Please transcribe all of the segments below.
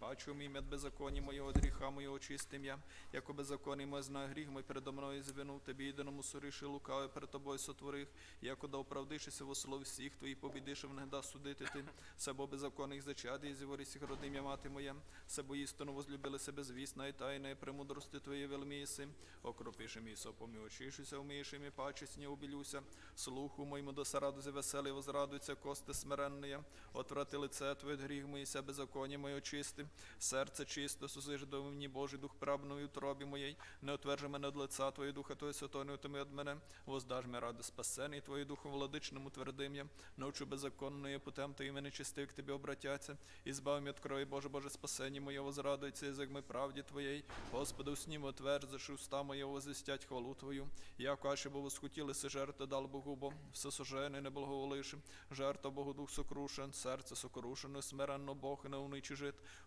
найпаче умім от беззаконні моєго от гріха моєго чистим я, яко беззаконний мой знає гріх мой передо мною звинув, тобі єдиному соріши лукаве перед тобою сотворих, яко да оправдишися во слові всіх твоїх, побідиш внегда судити ти, себо беззаконних зачади, і зіворі сіх родим я мати моя, себо істину возлюбили себе звісна і тайна, і премудрости твоєї велміси, окропиши мій сопом і очишуся, умиєш і пачесть не обілюся, слуху моєму до сарадузи веселий возрадуються кости смиренні, отврати лице Твоє гріх мої, себе беззаконня моє очисти, серце чисто, сузиж до мені Божий дух правної утробі моєї, не отвержи мене від лиця Твоє духа Твоє святої, не отими від мене, воздаж ми ради спасений Твоє духом владичному твердим я, научу беззаконної путем Твоїм мене чистив к Тобі обратяться, і збав від крові, Боже, Боже, спасення моє, возрадується язик мой правді Твоєї, Господи, уснім отверзиши уста моє, возвістять хвалу Твою, яко аше бо восхотілися жертви дал Богу, бо все сожене не благоволиши, жертва Богу дух сокрушен, серце сокрушено, смиренно Бог не уничі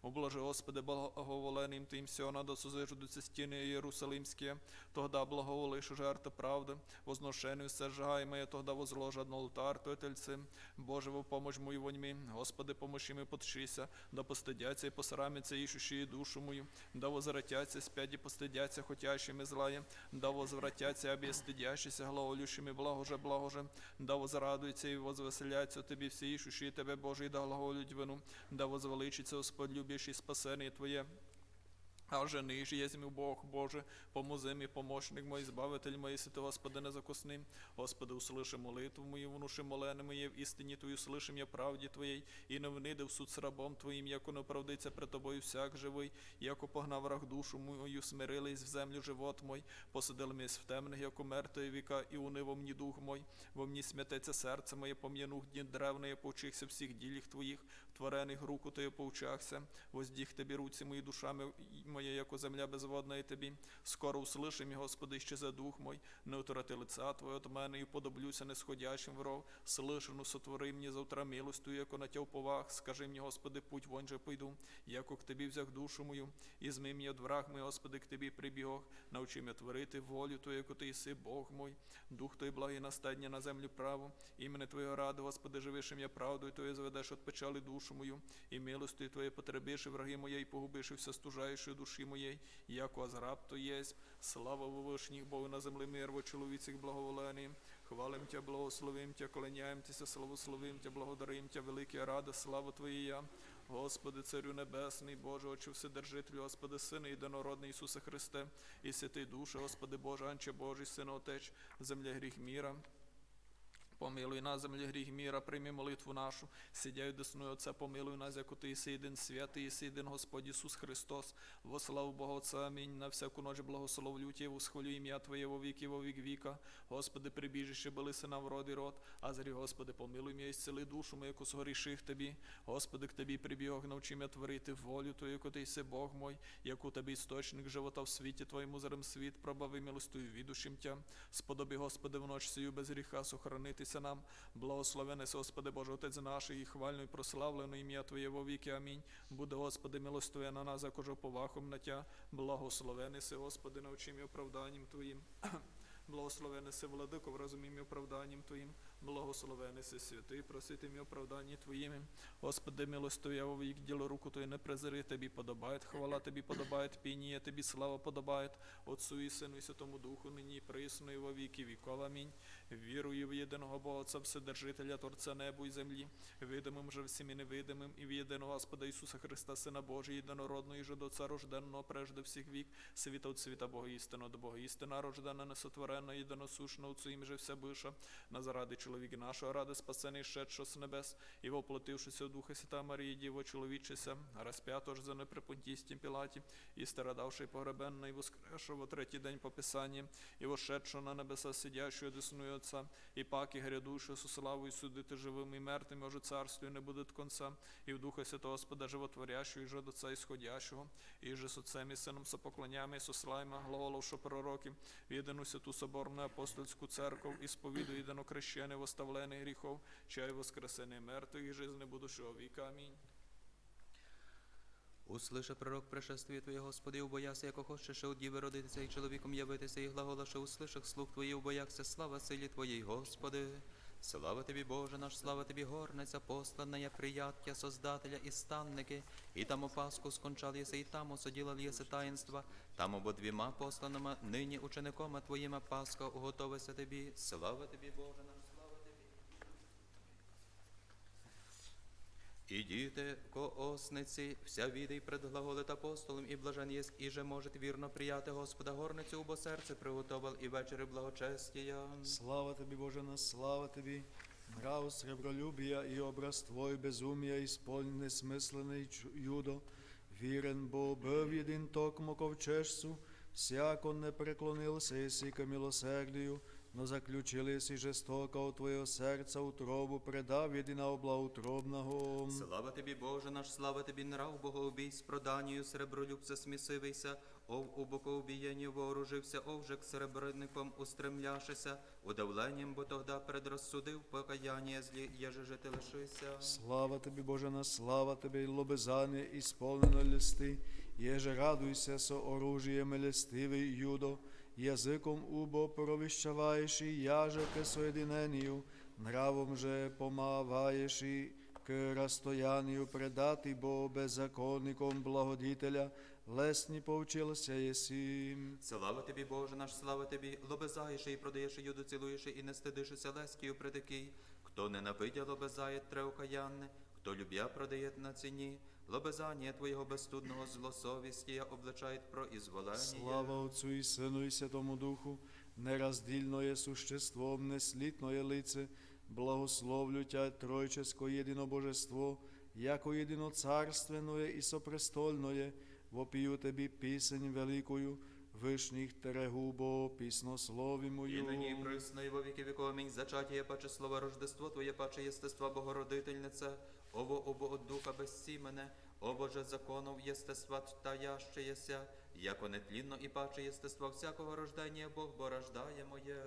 жит, облажи, Господи, благоволеним Тим сьона до сузиждуться стіни Єрусалимські, тогда благоволиш жертва правди, возношению сержай моє, тогда возложа на алтар, то тельцем, Боже, во помощь мою воньми, Господи, помощи ми подшися, да постидяться і посрамяться, ішущі душу мою, да возвратяться, спять і постидяться, хотящими злає, да возвратяться, аби стидящися, глаголющими благоже, благоже, да возрадуються і возвеселяться тобі всі ішущі тебе, Боже, і да глаголють вину, да возвеличиться Господь, любящий спасений Твоє. А вже ниже єзмі Бог Боже, помози мій помощник мой, збавитель мой, си ти, Господи, не закусни. Господи, услыши молитву мою, внуши молене моє, в істині Твою слышим я правді Твоєї, і не вниди в суд з рабом Твоїм, яко не оправдиться пред Тобою всяк живий, яко погнав враг душу мою, смирились в землю живот мой, посадили місь в темних, яко мертвої віка, і унив мені дух мой, во мені смятеться серце моє, пом'янух дні древне, я повчихся всіх діліх Твоїх, творених руку Твою повчахся, воздіг Тобі руці мої душами моє, яко земля безводна і тобі. Скоро услыши мій, Господи, ще за дух мой, не утороти лица Твоє от мене, і подоблюся несходящим ворог. Слишену сотвори мені завтра милостю, яко на тя поваг. Скажи мені, Господи, путь вонь же пойду, яко к Тобі взяв душу мою, і зми мені от враг мій, Господи, к Тобі прибіг. Научи мене творити волю Твою, яко Ти єси Бог мой. Дух Той благий настання на землю право. Імене Твоєго ради, Господи, живишим я правдою Твоєю заведеш от печали душу мою, і милостю Твоє потребиши враги моєї, погубиши все стужаючої душі моєї, яко азраб то єсть. Слава вовишніх Богу на землі мир, во чоловіцях благоволений. Хвалим Тя, благословим Тя, коленяєм Тя, славословим Тя, благодарим Тя, велике рада, слава Твоя. Господи, Царю Небесний, Боже, Отче Вседержителю, Господи, Сине єдинородний Ісусе Христе, і святий Душе, Господи Боже, Анче Божий, Сине Отеч, земля гріх міра. Помилуй нас, землі гріх міра, прийми молитву нашу, сидяй десною Отця, помилуй нас, як ти єси єдин святий, єси єдин Господь Ісус Христос, во славу Бога Отця, амінь, на всяку ноч благословлю Тя, восхвалю ім'я Твоє во віки, во вік віка, Господи, прибіжище, були сина в роді род, а зрі, Господи, помилуй м'я, ісцели душу мою, яку згоріших Тобі, Господи, к Тобі прибіг, навчи мене творити волю Твою, яку Ти єси Бог мой, яку Тобі істочник живота в світі Твоєму зарем світ, пробави милостою відущим Тя, сподобі, Господи, в ноч сію без гріха сохранитися нам, благословене, Господи Боже, Отець наш, і хвально і прославлено ім'я Твоє во віки, амінь. Буде, Господи, милостиве на нас, кожу повахом на Тя, благословене си, Господи, навчим і оправданням Твоїм. Благословене си, владико, в розумінні оправданням Твоїм, благословене си, святий, просити мій оправданні Твоїми. Господи, милостиве, во вік діло руку Твою не презири, Тобі подобає, хвала Тобі подобає, пініє Тобі слава подобає, Отцу і Сину і Святому Духу, нині і присно, і во віки віков. Амінь. Вірую в єдиного Бога, Отця Вседержителя, Творця небу і землі, видимим же всім і невидимим, і в єдиного Господа Ісуса Христа, Сина Божий, єдинородного і же до Ця рожденного прежде всіх вік, світа от світа Бога істина до Бога істина, рождена, несотворена, єдиносушна, Отцу їм же вся биша, на заради чоловіка нашого, ради спасений шедшо з небес, і воплотившися в Духа Свята Марії, Діво чоловічися, розп'ято ж за неприпонтістім Пілаті, і страдавши і погребенна, і воскресшого в третій день по Писанні, і вошедшого на небеса сидящого десною Отця, і паки грядущого со славою судити живим і мертвим, може царствію не буде конца, і в Духа Святого Господа животворящого, і же до Отця ісходящого, і же з Отцем і Сином сопоклоняємо, і сослаємо, глаголовши пророків, в єдину святу соборну апостольську церкву, і сповідує єдино крещене, воставлене гріхов, чай воскресене мертвих і жизни будущого віка. Амінь. Услиша пророк пришествие Твоє, Господи, убояся, яко хочеш от діви родитися і чоловіком явитися, і глагола, що услишах слух Твоїх, убоякся, слава силі Твоїй, Господи. Слава тобі, Боже наш, слава тобі, горниця, послана прияття, Создателя і станники, і там у Пасху скончал єси, і там осуділа єси таїнства, там обо двіма посланими, нині ученикома твоїми Пасха уготовися тобі. Слава тобі, Боже наш, слава тобі. І діти, коосниці, вся відай пред глаголит апостолом, і блажен єсть, і же может вірно прияти Господа горницю, бо серце приготовил, і вечері благочестія. Слава тобі, Боже наш, слава тобі. Нрав сребролюбія і образ Твой безумія, ісполнений смислений чу- юдо. Вірен бо бив єдин токмо ковчежцу, всяко не преклонился єси ко милосердію, но заключились і жестоко у Твоєго серця утробу, предав єдина благоутробного. Слава тобі, Боже наш, слава тобі, нрав богоубій з проданію, сребролюбце смісивийся, ов у бокоубієнні вооружився, ов же к серебряником устремляшися, удавленням, бо тогда предрозсудив покаяння злі, єже жити лишися. Слава тобі, Боже наш, слава тобі, і лобезання ісполнено листи, єже радуйся со оружієм листивий юдо, язиком убо провіщаваєш, і яже к соєдиненію, нравом же помаваєш і к розстоянію предати, бо беззаконником благодітеля, лесні повчилися єсі. Слава тобі, Боже наш, слава тобі, лобезаєш і продаєш юду, цілуєш і не стидишся лескію предикий. Хто ненавидя лобезає треокаянне, хто любя продає на ціні. Лобезання Твоєго безстудного злосовістія обличає про ізволення. Слава Отцу і Сину і Святому Духу, нераздільное существом, неслітное лице, благословлю Тя Тройческо єдинобожество, яко єдиноцарственное і сопрестольное, вопію Тебі пісень великою, вишніх терегубо, піснослові мою. нині і присно, і во віки віков, амінь. Зачаття, паче слово Рождество Твоє, паче єстества Богородительнице, ово обо от духа безсімене, о Боже законов єстества таяще єся, яко нетлінно і паче єстества всякого рождення Бог, бо рождає моє.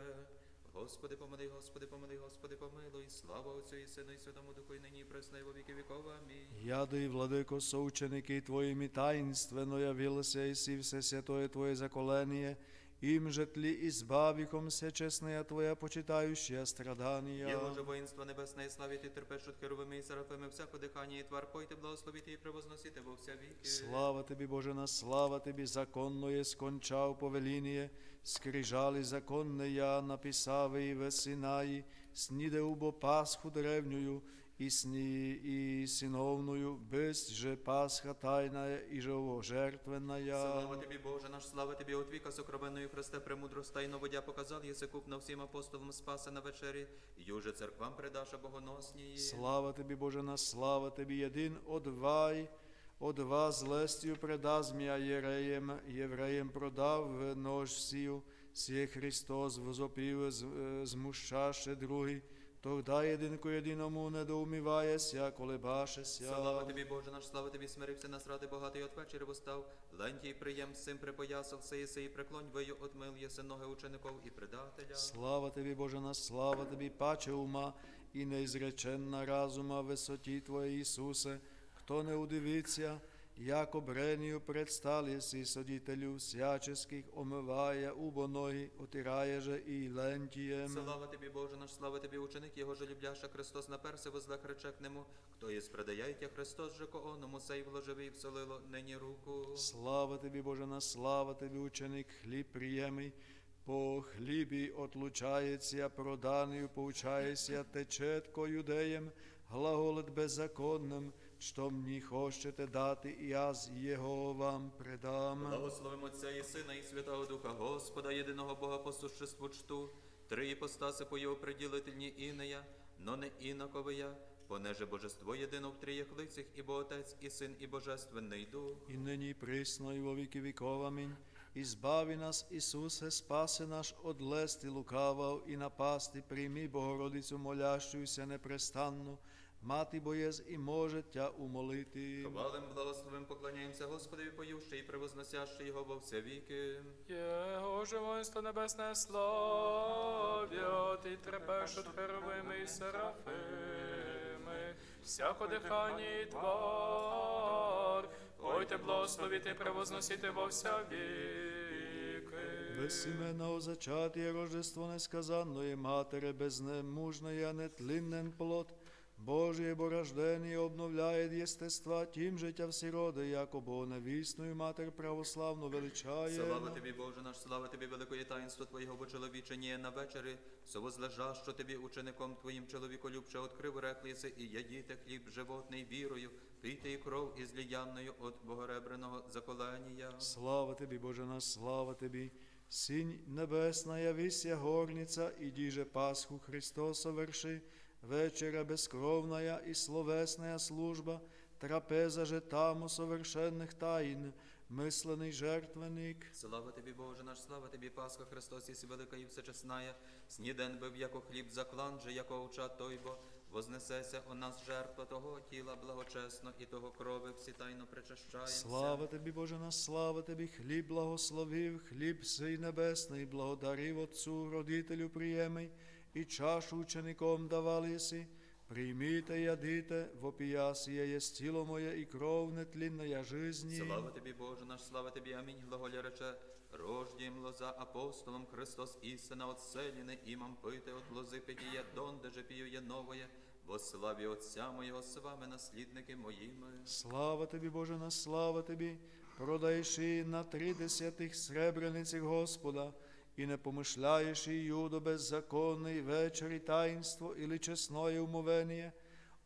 Господи, помилуй, Господи, помилуй, Господи, помилуй, слава Отцю і Сину і Святому Духу, і нині і присно, і во віки віков, амінь. Яды, владыко, соученики Твоими таинственно явился и си все святое Твое заколение, им же тли избавихомся честная Твоя почитающая страдания. Єло же воїнство небесне, і славіти терпеш от херовими і серафими, всяко дихання і твар, пойте, благословіти і превозносите во вся віки. Слава Тобі, Боже на слава Тобі, законное скончав повеління, скрижали законне я написав і в сніде убо Пасху древнюю, і сні і синовною, без же Пасха тайна і живожертвенная. Слава тобі, Боже наш, слава тобі, от віка сокровенної Христе, премудрость та й новодя показав, єси купно всім апостолам спаси на вечері, юже церквам предаша богоносні. Слава Тобі, Боже на слава Тобі, єдин одвай, одва злестю предаз м'я єреєм, євреєм продав нож сію, сіє Христос возопів, е, змущаше другий, тогда єдинку єдиному недоуміваєся, колебашеся. Слава тобі, Боже наш, слава тобі, смирився нас ради багатий от вечері постав, лентій приєм з цим припоясався, єси і преклонь вию отмил, єси ноги учеников і предателя. Слава Тобі, Боже на слава Тобі, паче ума і неізреченна разума висоті Твоєї Ісусе, хто не удивиться, як обренію предстал єси содітелю всяческих, омиває убо ноги, отирає же і лентієм. Слава тобі, Боже наш, слава тобі, ученик його же любляша, Христос наперся, возлег рече к нему, хто єсть предаяття Христос же ко оному, сей вложивий вселило нині руку. Слава Тобі, Боже на слава Тобі, ученик, хліб приємий, по хлібі отлучається, проданою поучається, течетко юдеєм, глаголет беззаконним, що мені хочете дати, і я з його вам предам. Благословимо Отця і Сина і Святого Духа, Господа, єдиного Бога по существу чту, три іпостаси по його приділительні інея, но не інаковия, понеже божество єдино в трієх лицях, ібо Отець, і Син, і Божественний Дух. І нині присно, і во віки віков. Амінь. І збави нас, Ісусе, спаси наш од лести лукавав, і напасти прийми Богородицю молящуюся непрестанно, мати боєз і може тя умолити. Хвалим, благословим, поклоняємося Господові, поюще і превозносяще його во все віки. Його же небесне славят, і трепеш от херовими і серафими, всяко дихання і твар, пойте благословити і превозносити во вся віки. Без семена зачатия Рождество несказанное, Матере безнемужная, нетлиннен плод, Божие борождение обновляет естества, тим життя всі роди, яко Богонавісною Матер православно величає. Слава тобі, Боже наш, слава тобі, великої таїнство Твоєго бо почеловічення на вечері, совозлежащо тобі учеником Твоїм чоловіколюбче открив рекліси і ядіте хліб животний вірою, пийте і кров із ліянною от богоребреного заколенія. Слава тобі, Боже наш, слава тобі. Синь небесна, явися горниця, і діже Пасху Христос соверши, вечера безкровная и словесная служба, трапеза же там совершенных тайн, мислений жертвенник. Слава тобі, Боже наш, слава тобі, Пасха Христос, єси велика і всечесная, сніден бив, яко хліб заклан же, яко овча тойбо, вознесеся у нас жертва того тіла благочесно, і того крови всі тайно причащаємся. Слава тобі, Боже наш, слава тобі, хліб благословив, хліб сей небесний, благодарив Отцу, родителю приємий, і чашу учеником давал єси. Прийміте, ядите, вопиясія єсть тіло моє і кров нетлінная жизні. Слава тобі, Боже наш, слава тобі, амінь, глаголя рече, рождім лоза апостолом Христос істина отселіне, імам пити от лози пітіє, донде же піює новоє, во славі Отця моєго з вами, наслідники моїми. Слава тобі, Боже наш, слава тобі, продаєши на три десятих сребреницях Господа, і не помишляєш і юдо беззаконний вечір і таїнство, или чесное умовення,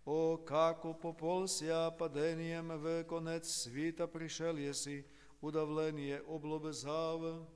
о, како пополся падением в конец світа пришел єси, удавлення облобезав.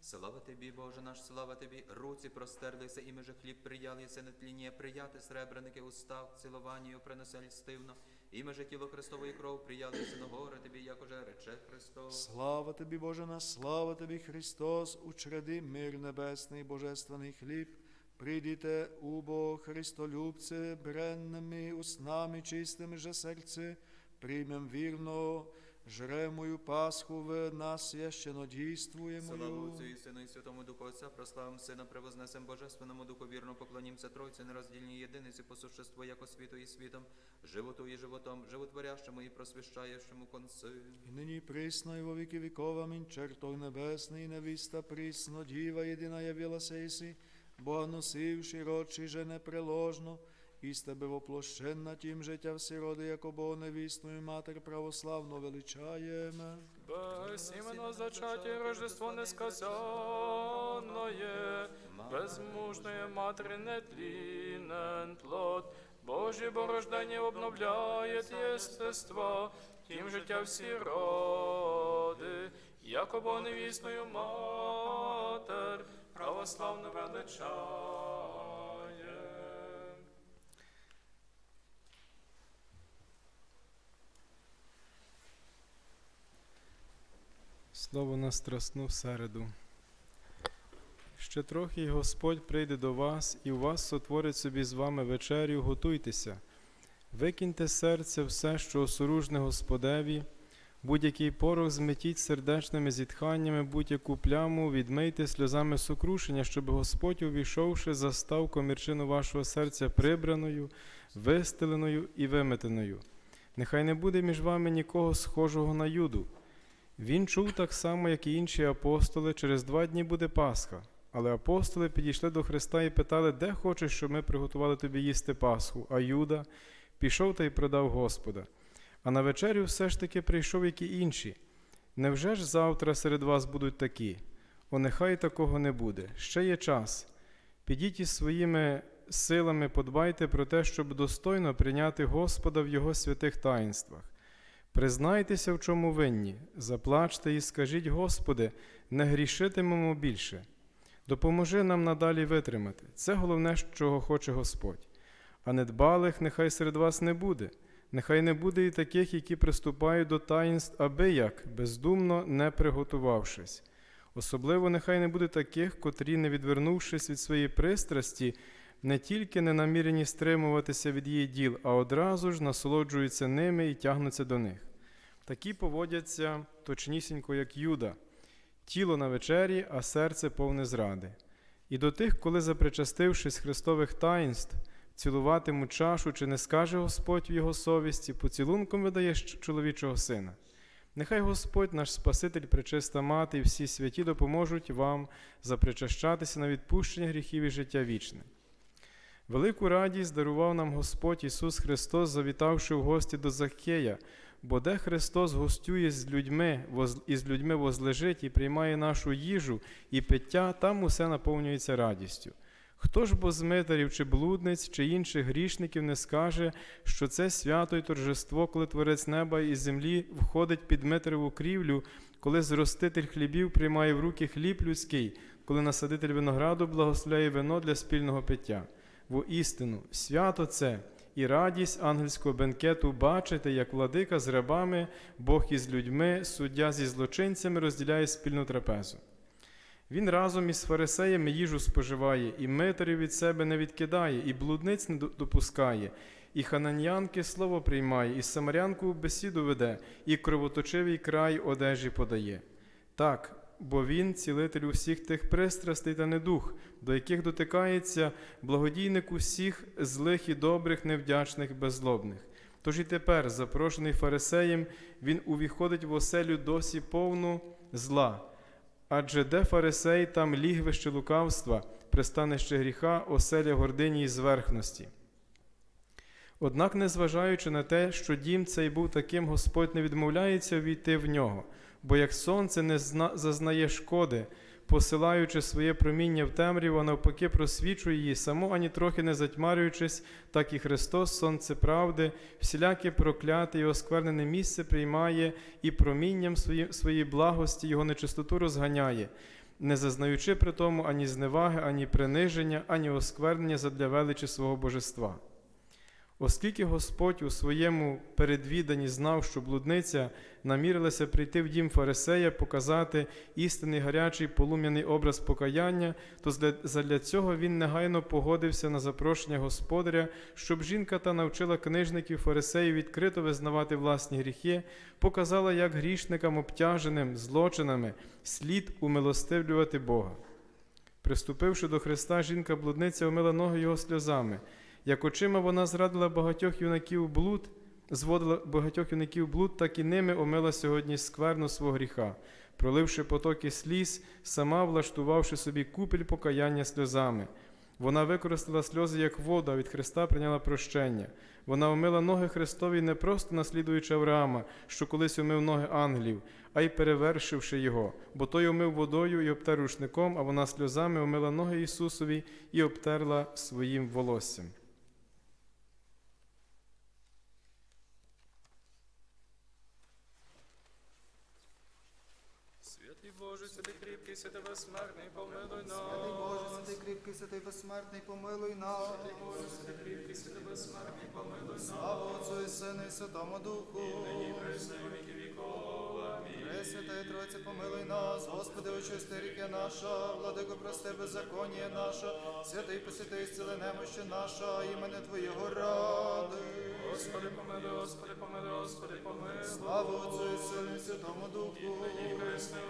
Слава тобі, Боже наш, слава тобі, руці простерлися, і ми же хліб приялися на тління, прияти сребреники устав, цілуванню принесе льстивно, і ми же тіло Христової кров приялися на тобі, як уже рече Христос. Слава тобі, Боже на слава тобі, Христос, учреди мир небесний, божественний хліб. Прийдіте, убо Христолюбце, бренними уснами чистими же серце, приймем вірно, жремою Пасху в нас священо дійствуємо. Слава Отцю і Сину і Святому Духу Отця, прославим Сина, превознесем Божественному Духу, вірно поклонімся Тройці, нероздільній єдиниці по существу, як світу і світом, животу і животом, животворящому і просвіщаючому концу. І нині присно, і во віки віков, амінь, чертог небесний, невіста присно, діва єдина явилася єси, Бога носивши, рочі же непреложно, і з тебе тім життя всі роди, яко Бога невісною матер православно величаємо. Без іменно зачаття Рождество несказанное, безмужної матері нетлінен плод, Божє борождання обновляє єстество, тим життя всі роди, яко Бо невісною матер, православно величає. Слово на страсну середу. Ще трохи і Господь прийде до вас, і у вас сотворить собі з вами вечерю, готуйтеся. Викиньте з серця все, що осоружне Господеві, будь-який порох зметіть сердечними зітханнями, будь-яку пляму відмийте сльозами сокрушення, щоб Господь, увійшовши, застав комірчину вашого серця прибраною, вистеленою і виметеною. Нехай не буде між вами нікого схожого на юду. Він чув так само, як і інші апостоли, через два дні буде Пасха. Але апостоли підійшли до Христа і питали, де хочеш, щоб ми приготували тобі їсти Пасху. А Юда пішов та й продав Господа. А на вечерю все ж таки прийшов, як і інші. Невже ж завтра серед вас будуть такі? О, нехай такого не буде. Ще є час. Підіть із своїми силами, подбайте про те, щоб достойно прийняти Господа в Його святих таїнствах. Признайтеся, в чому винні, заплачте і скажіть, Господи, не грішитимемо більше. Допоможи нам надалі витримати. Це головне, чого хоче Господь. А недбалих нехай серед вас не буде, нехай не буде і таких, які приступають до таїнств, аби як, бездумно не приготувавшись. Особливо нехай не буде таких, котрі, не відвернувшись від своєї пристрасті, не тільки не намірені стримуватися від її діл, а одразу ж насолоджуються ними і тягнуться до них. Такі поводяться точнісінько, як Юда, тіло на вечері, а серце повне зради. І до тих, коли, запричастившись Христових таїнств, цілуватимуть чашу, чи не скаже Господь в його совісті, поцілунком видаєш чоловічого сина. Нехай Господь, наш Спаситель, пречиста мати і всі святі допоможуть вам запричащатися на відпущення гріхів і життя вічне. Велику радість дарував нам Господь Ісус Христос, завітавши в гості до Закхея, бо де Христос гостює з людьми, і з людьми возлежить і приймає нашу їжу і пиття, там усе наповнюється радістю. Хто ж бо з митарів чи блудниць, чи інших грішників не скаже, що це свято й торжество, коли Творець неба і землі входить під митареву крівлю, коли зроститель хлібів приймає в руки хліб людський, коли насадитель винограду благословляє вино для спільного пиття. Воістину, свято це і радість ангельського бенкету бачити, як владика з рабами, Бог із людьми, суддя зі злочинцями розділяє спільну трапезу. Він разом із фарисеями їжу споживає, і митарів від себе не відкидає, і блудниць не допускає, і хананянки слово приймає, і самарянку в бесіду веде, і кровоточивий край одежі подає. Так, бо він цілитель усіх тих пристрастей та недух, до яких дотикається благодійник усіх злих і добрих, невдячних, беззлобних. Тож і тепер, запрошений фарисеєм, він увіходить в оселю досі повну зла. Адже де фарисей, там лігвище лукавства, пристанище гріха, оселя гордині і зверхності. Однак, незважаючи на те, що дім цей був таким, Господь не відмовляється війти в нього, бо як сонце не зазнає шкоди, посилаючи своє проміння в темряву, а навпаки просвічує її, само ані трохи не затьмарюючись, так і Христос, сонце правди, всіляке прокляте і осквернене місце приймає і промінням свої... своєї благості його нечистоту розганяє, не зазнаючи при тому ані зневаги, ані приниження, ані осквернення задля величі свого божества. Оскільки Господь у своєму передвіданні знав, що блудниця намірилася прийти в дім Фарисея, показати істинний гарячий полум'яний образ покаяння, то задля цього він негайно погодився на запрошення господаря, щоб жінка та навчила книжників фарисеїв відкрито визнавати власні гріхи, показала, як грішникам обтяженим злочинами слід умилостивлювати Бога. Приступивши до Христа, жінка-блудниця омила ноги його сльозами. Як очима вона зрадила багатьох юнаків блуд, зводила багатьох юнаків блуд, так і ними омила сьогодні скверну свого гріха, проливши потоки сліз, сама влаштувавши собі купель покаяння сльозами. Вона використала сльози як воду, а від Христа прийняла прощення. Вона омила ноги Христові не просто наслідуючи Авраама, що колись омив ноги ангелів, а й перевершивши його, бо той омив водою і обтер рушником, а вона сльозами омила ноги Ісусові і обтерла своїм волоссям. Святий Боже, святий кріпкий, святий безсмертний, помилуй Святий. Боже, святий кріпкий, святий безсмертний, помилуй нас. Боже, святий кріпкий, святий безсмертний, помилуй нас. Слава Отцу і Сину і Святому Духу. І віки віков. Амінь. Пресвятая Тройце, помилуй нас, Господи, очисти ріки наша, владико, прости беззаконня наша, святий посвятий, зціли немощі наша, імене Твоєго ради. Господи, помилуй, Господи, помилуй, Господи, помилуй. Слава Отцу і Сину і Святому Духу. І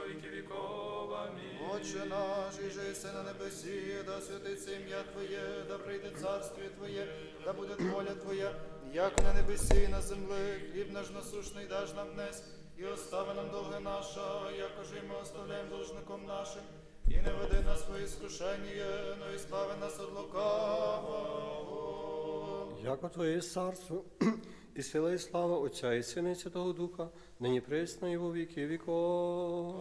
віки віков. Амінь. Отче наш, і же на небесі, да святиться ім'я Твоє, да прийде царстві Твоє, да буде воля Твоя, як на небесі і на землі, хліб наш насушний даж нам днес, і остави нам долги наша, якоже і ми оставляємо должником нашим, і не веди нас в свої іскушення, но і збави нас від лукавого. Яко Твоє царство, і сила, і слава Отця і Сина, і Святого Духа, нині присно і во віки віков.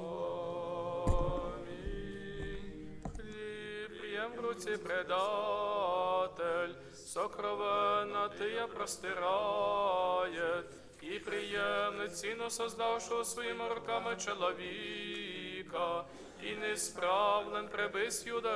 Хліб в руці предатель, сокровенна тия простирає, і приємне ціну создавшого своїми руками чоловіка, і несправлен прибис юда.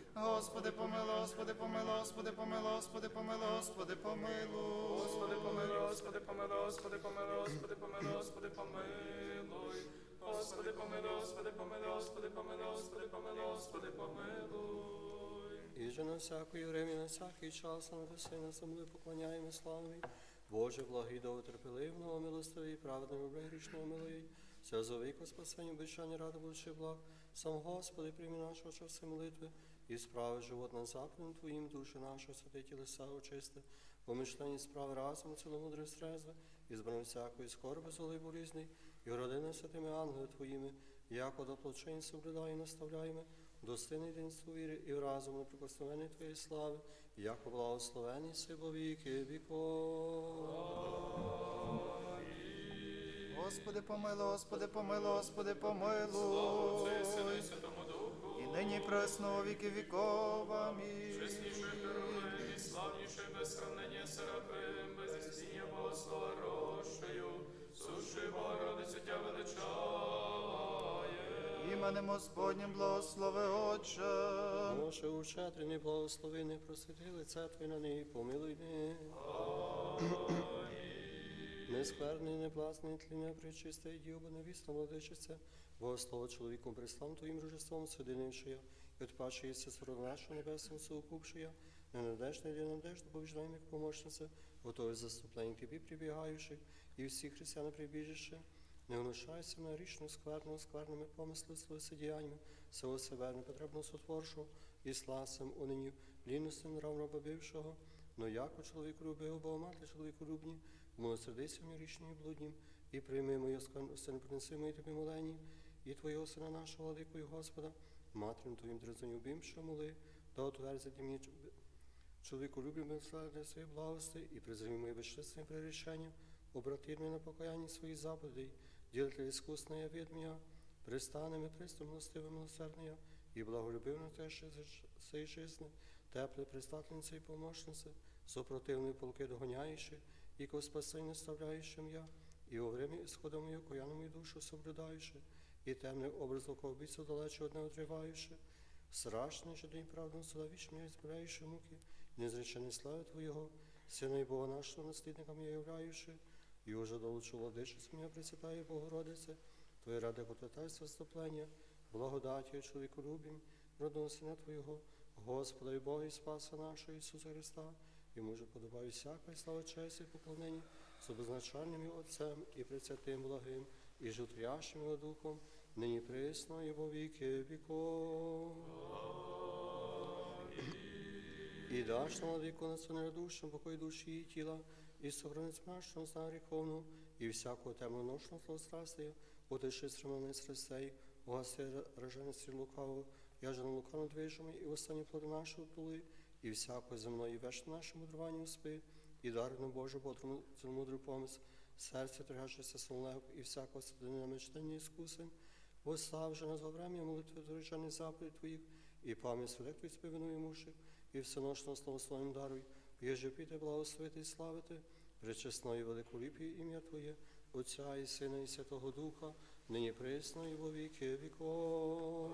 Господи, помилуй, Господи, помилуй, Господи, помилуй, Господи, помилуй, Господи, помилуй. Господи, помилуй, Господи, помилуй, Господи, помилуй, Господи, помилуй, Господи, помилуй. Господи, помилуй, Господи, помилуй, Господи, помилуй, Господи, помилуй, Господи, помилуй. І же на всякої времі, на всякий час, на небеси, на землі поклоняємо славний. Боже, благий, довготерпеливного, милостивий, праведний, рублей грішного милий. Все за віку спасення, обіцяння ради будучи благ. Сам Господи, прийми нашого часу молитви і справи живот на заповідь Твоїм, душі нашого, святи тілеса очисти, помишлені справи разом, ціломудре стрезви, і збрани всякої скорби, золи болізний, і родини святими ангели Твоїми, яко до плочень соблюдає і наставляємо, достойний день віри і в разум неприкосновений Твоєї слави, яко благословений си во віки віков. Господи, помилуй, Господи, помилуй, Господи, помилуй. Нині пресно віки віков. Амінь. чесніший Херовим, і славніший без сравнення Серафим, без істіння Богослова рощею, суши Богородицю тя величає. Іменем Господнім благослови Отче. Боже, ущедрий, благословений, просвіти лице Твоє на неї, помилуй не. Нескверний, небласний, тління, причисте, діоба, невіста, владичиця, Богослово чоловіком прислав Твоїм рожеством, судинивши і отпачується сороднашого небесним соукупши я, ненадежна і надежда, побіждаємо як помощниця, готові заступлень Тобі прибігаючи, і всі християни прибіжище, не внушайся на річну скверну, скверними помисли, діяннями, всього себе непотребно сотворшу, і сласом унинів, лінності нравно бившого, но яко чоловік любив, бо мати чоловіку любні, милосердися мені річні і блуднім, і прийми моє скверності, не принеси мої тобі молені, і Твого Сина нашого, владику і Господа, материм Твоїм дрезоню що моли, да отверзити мені чоловіку люблю милосердя своєї благости, і призрі мої безчесні прирішення, обрати мене на покаянні своїх заповідей, ділити іскусне від мене, пристаними пристом милостивим милосердня, і благолюбив на те, що сей жизни, тепле пристатнице і помощнице, супротивної полки догоняючи, і ко спасення ставляючим я, і у время ісхода мою кояну мою душу соблюдаючи, і темний образ луковбійця далече одне отриваючи, страшний же день правду суда віч мене збираючи муки, незречений слави Твоєго, Сина і Бога нашого наслідником я являючи, і уже долучу владичець мене присвятає Богородице, Твоє ради котлетайства вступлення, благодаті чоловіку любім, родного Сина Твоєго, Господа і Бога і Спаса нашого Ісуса Христа, йому же подобаю всяка слава честь і поклонення з обозначальним Отцем і пресвятим благим, і жутрящим його Духом, нині присно і во віки віков. І даш на владику на це нерадушим, покой душі і тіла, і сохранить нашого зна гріховну, і всякого темного ношного злострастия, отиши стремлений срестей, угаси роженості лукаву, я же на лукавну движими, і останні плоди нашого тули, і всякої земної вечно нашому мудруванню спи, і дарину Божу бодрому ціломудру помис, серце тряжеться солнег, і всякого садини мечтання іскусим, Послав же нас во врем'я молитви доречений заповідь Твоїх, і пам'ять святих Твій співинує муші, і всеношного славословим даруй, єже піти благословити і славити, пречесно і велику ім'я Твоє, Отця і Сина, і Святого Духа, нині присно і во віки віков.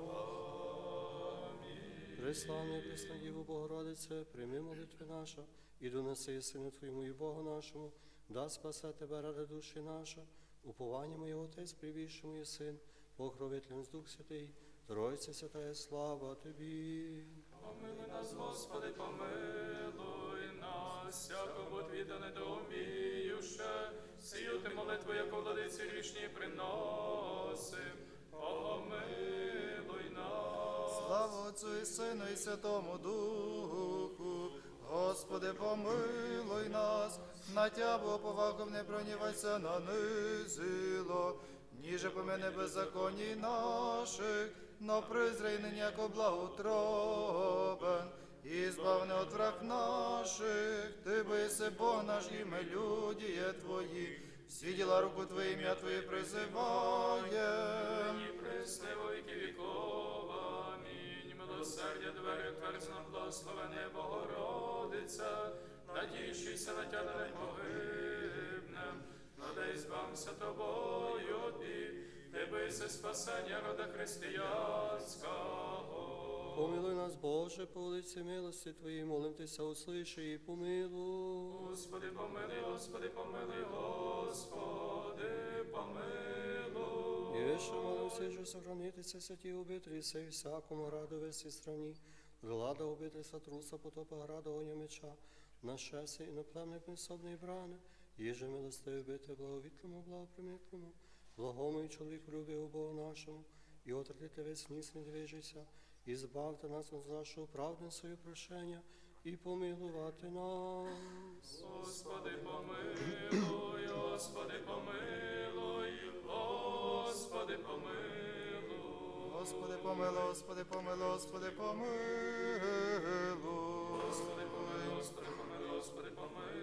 Преславна і пресна Діво Богородице, прийми молитви наша, і доноси Сину Твоєму і Богу нашому, да спасе тебе ради душі наша, уповання моє Отець, привівши моє Син, покровитель Дух Святий, Тройця святая слава Тобі. Помилуй нас, Господи, помилуй нас, всякого твіта недоуміюше, сію ти молитву, яку владиці грішні приносим, помилуй нас. Слава Отцю і Сину і Святому Духу. Господи, помилуй нас, на тябу повагом не пронівайся на низило, ніже помине беззаконій наших, но призрай нині, яко благоутробен, і збавне от враг наших, ти биси Бог наш і ми люди Твої, всі діла руку Твої, ім'я Твоє призиває. І пресне Милосердя двері твердь нам благословене Богородиця, надіючися на тя не погибнем, надай збався тобою ти, се спасення рода християнського. Помилуй нас, Боже, по вулиці милості Твоїй, молим Тися, услиши і помилуй. Господи, помилуй, Господи, помилуй, Господи, помилуй. І ще молимся, що сохранитися святі обителі, сей всякому граду весі страні, влада обитель сатруса, потопа града огня меча, нашеси і наплемник несобний брани, їже милостиві бити благовітлому, благопримітному, благому і чоловіку любив Богу нашому, і отратити весь ніс не движися, і збавте нас від нашого правдницею прошення, і помилувати нас. Господи, помилуй, Господи, помилуй, Господи, помилуй. Господи, помилуй, Господи, помилуй, Господи, помилуй. Господи, помилуй, Господи, помилуй, Господи, помилуй.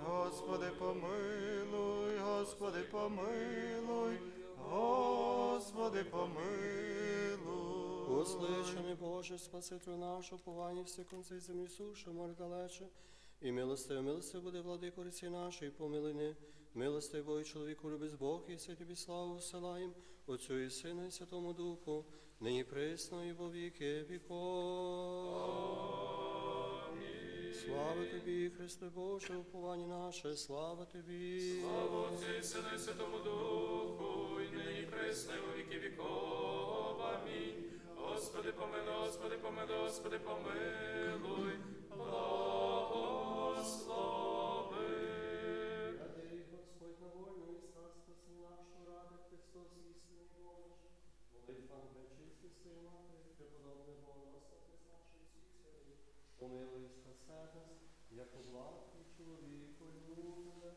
Господи, помилуй, Господи, помилуй, Господи, помилуй. Усличаний Боже, Спасителю наш, уповання всі конці землі суші, море далече, і милостиве, милостиве буде владико ріці нашої, помилуй не. Милостивий чоловіку любить Бог, і все тобі славу всилаєм, Отцю і Сину, і Святому Духу, нині присно і во віки віков. Слава тобі, Христе Боже, уповання наше, слава тобі. Слава Отцю і Сину і Святому Духу, і нині присно, і во віки віков. Амінь. Господи, помилуй, Господи, помилуй, Господи, помилуй. сприймати преподобне волоса, признавши всіх святих, як облаки чоловіку любе.